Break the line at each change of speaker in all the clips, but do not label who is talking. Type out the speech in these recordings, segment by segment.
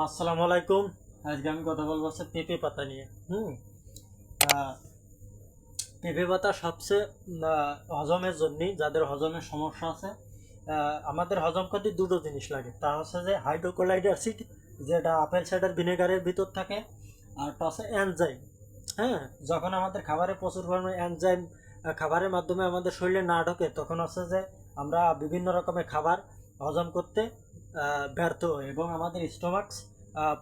আসসালামু আলাইকুম। আজকে আমি কথা বলব হচ্ছে পেঁপে পাতা নিয়ে। হুম? পেঁপে পাতা সবচেয়ে হজমের জন্যই, যাদের হজমের সমস্যা আছে আমাদের হজম করতে দুটো জিনিস লাগে। তা হচ্ছে যে হাইড্রোক্লোরাইড অ্যাসিড যেটা আপেল সাইডার ভিনেগারের ভিতর থাকে, আর একটা হচ্ছে এনজাইম হ্যাঁ? যখন আমাদের খাবারে প্রচুর পরিমাণে এনজাইম খাবারের মাধ্যমে আমাদের শরীরে না ঢোকে, তখন হচ্ছে যে আমরা বিভিন্ন রকমের খাবার হজম করতে ব্যর্থ এবং আমাদের স্টোমাক্স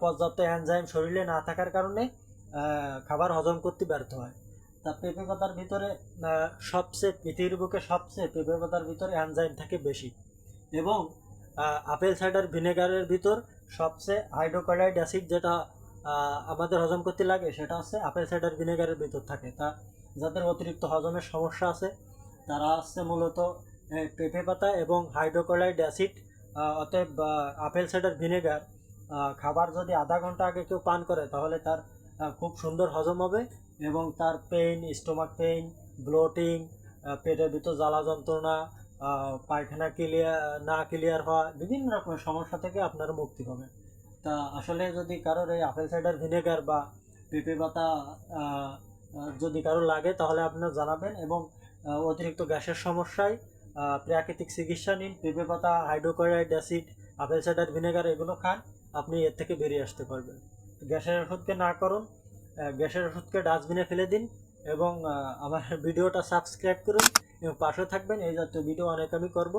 পর্যাপ্ত এনজাইম শরীরে না থাকার কারণে খাবার হজম করতে ব্যর্থ হয়। তা পেঁপে পাতার ভিতরে সবচেয়ে, পৃথিবীর বুকে সবচেয়ে পেঁপে পাতার ভিতরে এনজাইম থাকে বেশি। এবং আপেল সাইডার ভিনেগারের ভিতর সবচেয়ে হাইড্রোক্লোরাইড অ্যাসিড যেটা আমাদের হজম করতে লাগে, সেটা হচ্ছে আপেল সাইডার ভিনেগারের ভিতর থাকে। তা যাদের অতিরিক্ত হজমের সমস্যা আছে, তারা হচ্ছে মূলত পেঁপে পাতা এবং হাইড্রোক্লোরাইড অ্যাসিড অতএব আপেল সাইডার ভিনেগার খাবার যদি আধা ঘণ্টা আগে কেউ পান করে, তাহলে তার খুব সুন্দর হজম হবে এবং তার পেইন, স্টোমাক পেইন, ব্লোটিং পেটের ভিতর জ্বালা যন্ত্রণা পায়খানা ক্লিয়ার, না ক্লিয়ার হওয়া, বিভিন্ন রকমের সমস্যা থেকে আপনারা মুক্তি পাবেন তা আসলে যদি কারোর এই আপেল সাইডার ভিনেগার বা পেঁপে পাতা যদি কারও লাগে, তাহলে আপনারা জানাবেন এবং অতিরিক্ত গ্যাসের সমস্যায় প্রাকৃতিক চিকিৎসা নিন পেঁপে পাতা hydrochloride acid, apple cider vinegar এগুলো খান, আপনি এর থেকে বেরিয়ে আসতে পারবেন। গ্যাসের ওষুধকে না করুন গ্যাসের ওষুধকে ডাস্টবিনে ফেলে দিন এবং আমার ভিডিওটা সাবস্ক্রাইব করুন এবং পাশে থাকবেন। এই জাতীয় ভিডিও অনেক আমি করব।